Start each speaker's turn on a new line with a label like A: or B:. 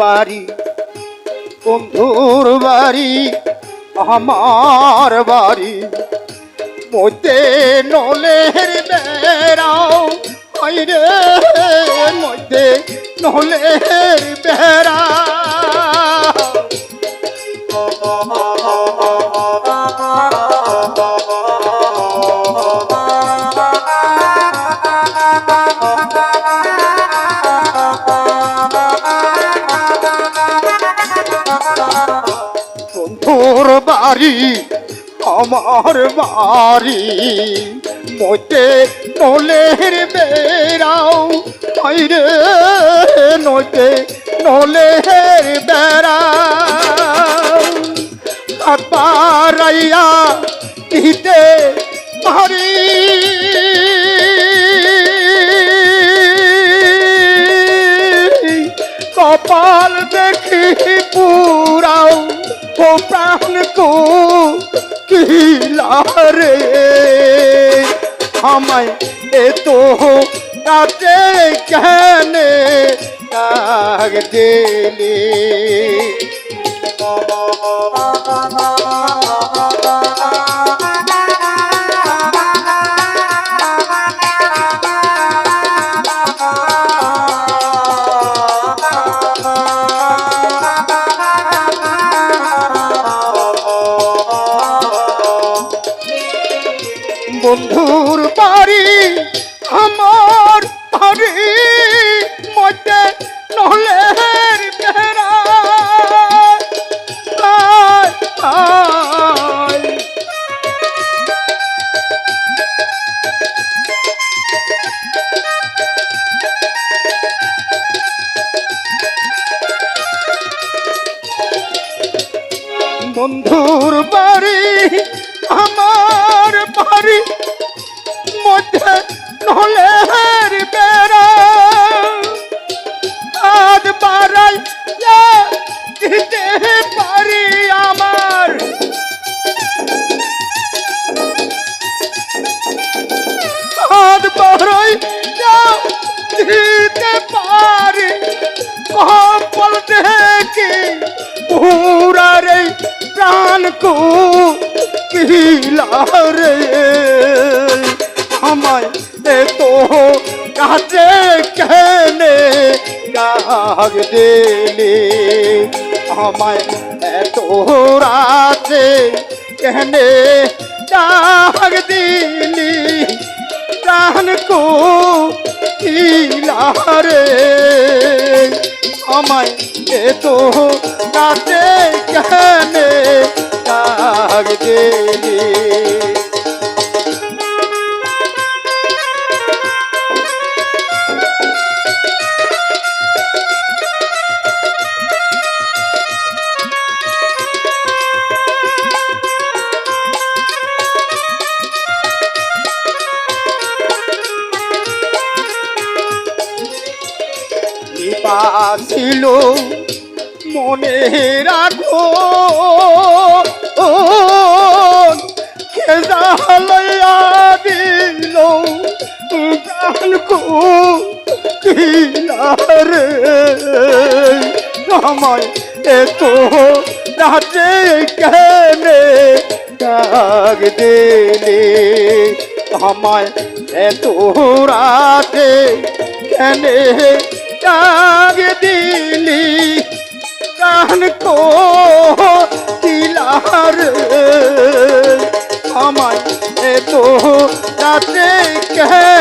A: বাড়ি বন্ধুর বাড়ি আমার বাড়ি। মধ্যে নলের বেড়াও আইরে মধ্যে নলের বেড়া। বন্ধুর বাড়ি, আমার বাড়ি। মধ্যে নলের বেড়াও, আইরে নদে নলের বেড়া পারাইয়া দিতে পারি। কপাল দেখি পুরাও ও প্রাণ কো কিলারে আমায় এ তো রাতে কেনে ডাক দিলি বাড়ি আমার বাড়ি মতে নহলের বাড়াই দিতে পারি আমার। হাত বাড়াই দিতে পারি। কম্পল দেখি পুরা রে প্রাণ কো কিলারে আমায় এ তো কাছে কেনে ডাক দিলি। আমায় এত রাতে কেনে ডাক দিলি। প্রাণ কো কিলারে আমায় এ তো রাতে কেনে ডাক দিলি। ছিল মনে রাখো খেজালয়া আমায় এত রাতে কেনে ডাক দিলে? আমায় এত রাতে কেনে ডাক দিলি প্রাণ কো দিলার। আমায় এত রাতে কেনে